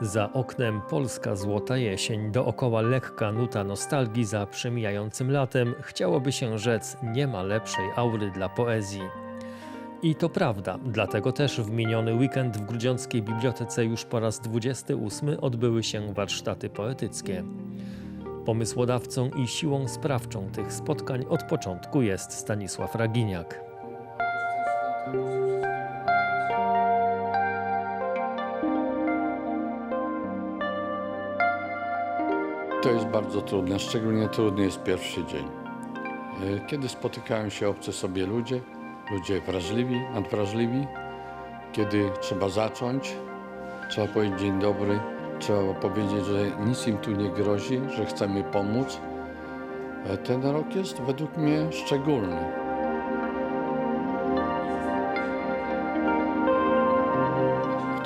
Za oknem polska złota jesień, dookoła lekka nuta nostalgii za przemijającym latem, chciałoby się rzec, nie ma lepszej aury dla poezji. I to prawda, dlatego też w miniony weekend w Grudziąckiej Bibliotece już po raz 28 odbyły się warsztaty poetyckie. Pomysłodawcą i siłą sprawczą tych spotkań od początku jest Stanisław Raginiak. To jest bardzo trudne, szczególnie trudny jest pierwszy dzień. E, Kiedy spotykają się obcy sobie ludzie, ludzie wrażliwi, nadwrażliwi, kiedy trzeba zacząć, trzeba powiedzieć dzień dobry, trzeba powiedzieć, że nic im tu nie grozi, że chcemy pomóc. E, Ten rok jest według mnie szczególny.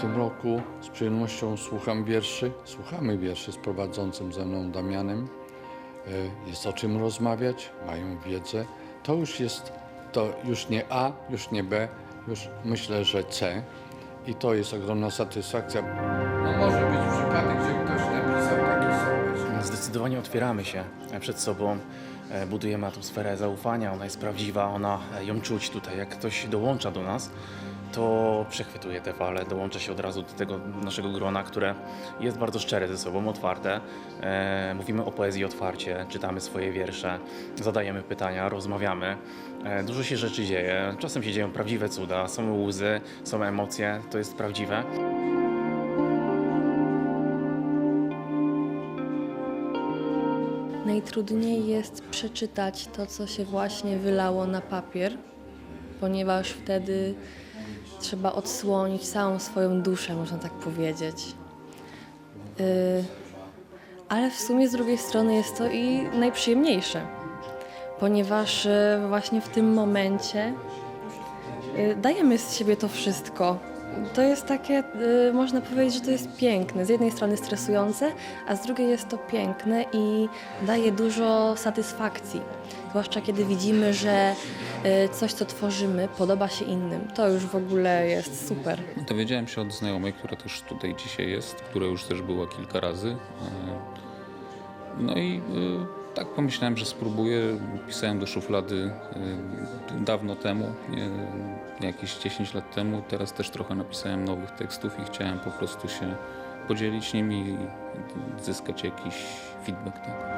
Tym roku z przyjemnością słucham wierszy, słuchamy wierszy z prowadzącym ze mną Damianem. E, Jest o czym rozmawiać, mają wiedzę. To już jest, to już nie A, już nie B, już myślę, że C. I to jest ogromna satysfakcja. No może być przypadek, że ktoś napisał taki sam. Zdecydowanie otwieramy się przed sobą, e, budujemy atmosferę zaufania, ona jest prawdziwa, ona e, ją czuć tutaj. Jak ktoś dołącza do nas, to przechwytuje te fale, dołącza się od razu do tego naszego grona, które jest bardzo szczere ze sobą, otwarte. E, mówimy o poezji otwarcie, czytamy swoje wiersze, zadajemy pytania, rozmawiamy. E, dużo się rzeczy dzieje, czasem się dzieją prawdziwe cuda, są łzy, są emocje, to jest prawdziwe. Najtrudniej jest przeczytać to, co się właśnie wylało na papier, ponieważ wtedy trzeba odsłonić całą swoją duszę, można tak powiedzieć. Yy, ale w sumie z drugiej strony jest to i najprzyjemniejsze, ponieważ yy, właśnie w tym momencie yy, dajemy z siebie to wszystko. To jest takie, y, można powiedzieć, że to jest piękne. Z jednej strony stresujące, a z drugiej jest to piękne i daje dużo satysfakcji. Zwłaszcza kiedy widzimy, że y, coś, co tworzymy, podoba się innym. To już w ogóle jest super. Dowiedziałem się od znajomej, która też tutaj dzisiaj jest, która już też była kilka razy. E, No i e, tak pomyślałem, że spróbuję. Pisałem do szuflady dawno temu, jakieś 10 lat temu. Teraz też trochę napisałem nowych tekstów i chciałem po prostu się podzielić nimi i zyskać jakiś feedback. Tak.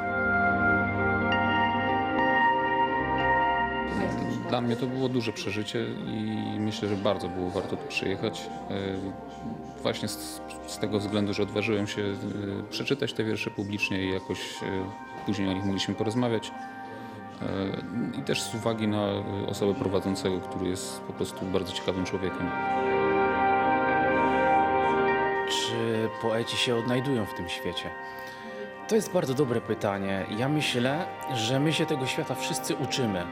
Dla mnie to było duże przeżycie i myślę, że bardzo było warto tu przyjechać. E, Właśnie z, z tego względu, że odważyłem się e, przeczytać te wiersze publicznie i jakoś e, później o nich mogliśmy porozmawiać. E, I też z uwagi na e, osobę prowadzącego, który jest po prostu bardzo ciekawym człowiekiem. Czy poeci się odnajdują w tym świecie? To jest bardzo dobre pytanie. Ja myślę, że my się tego świata wszyscy uczymy.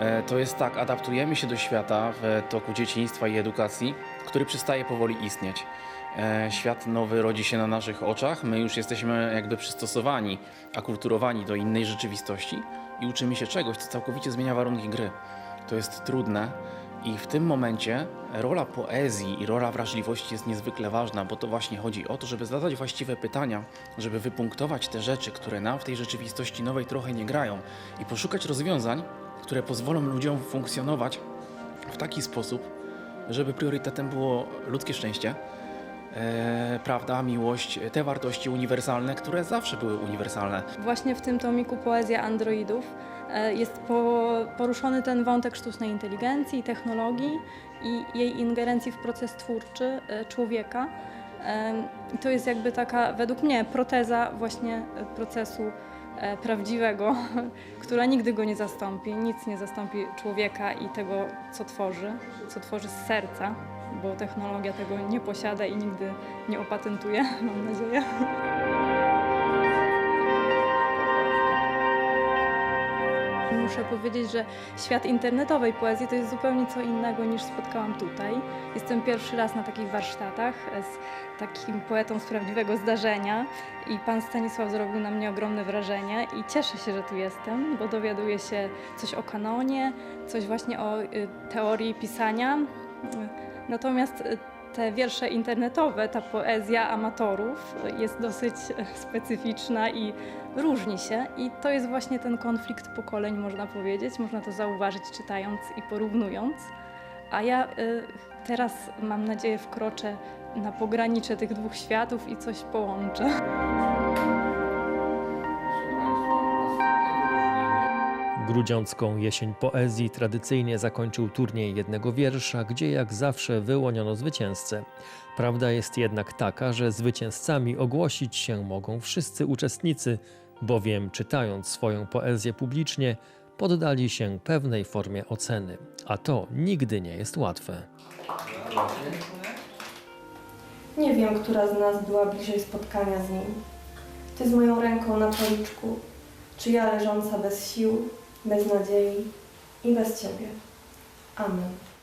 E, To jest tak, adaptujemy się do świata w toku dzieciństwa i edukacji, który przestaje powoli istnieć. E, Świat nowy rodzi się na naszych oczach, my już jesteśmy jakby przystosowani, akulturowani do innej rzeczywistości i uczymy się czegoś, co całkowicie zmienia warunki gry. To jest trudne, i w tym momencie rola poezji i rola wrażliwości jest niezwykle ważna, bo to właśnie chodzi o to, żeby zadać właściwe pytania, żeby wypunktować te rzeczy, które nam w tej rzeczywistości nowej trochę nie grają i poszukać rozwiązań, które pozwolą ludziom funkcjonować w taki sposób, żeby priorytetem było ludzkie szczęście, e, prawda, miłość, te wartości uniwersalne, które zawsze były uniwersalne. Właśnie w tym tomiku Poezja Androidów e, jest po, poruszony ten wątek sztucznej inteligencji, technologii i jej ingerencji w proces twórczy e, człowieka. E, to jest jakby taka, według mnie, proteza właśnie e, procesu e, prawdziwego, która nigdy go nie zastąpi. Nic nie zastąpi człowieka i tego, co tworzy, co tworzy z serca, bo technologia tego nie posiada i nigdy nie opatentuje, mam nadzieję. Muszę powiedzieć, że świat internetowej poezji to jest zupełnie co innego niż spotkałam tutaj. Jestem pierwszy raz na takich warsztatach z takim poetą z prawdziwego zdarzenia i pan Stanisław zrobił na mnie ogromne wrażenie i cieszę się, że tu jestem, bo dowiaduję się coś o kanonie, coś właśnie o y, teorii pisania. Natomiast y, te wiersze internetowe, ta poezja amatorów jest dosyć specyficzna i różni się. I to jest właśnie ten konflikt pokoleń, można powiedzieć. Można to zauważyć czytając i porównując. A ja y, teraz, mam nadzieję, wkroczę na pogranicze tych dwóch światów i coś połączę. Grudziącką jesień poezji tradycyjnie zakończył turniej jednego wiersza, gdzie jak zawsze wyłoniono zwycięzcę. Prawda jest jednak taka, że zwycięzcami ogłosić się mogą wszyscy uczestnicy, bowiem czytając swoją poezję publicznie, poddali się pewnej formie oceny, a to nigdy nie jest łatwe. Nie wiem, która z nas była bliżej spotkania z nim. Ty z moją ręką na policzku, czy ja leżąca bez sił, bez nadziei i bez ciebie. Amen.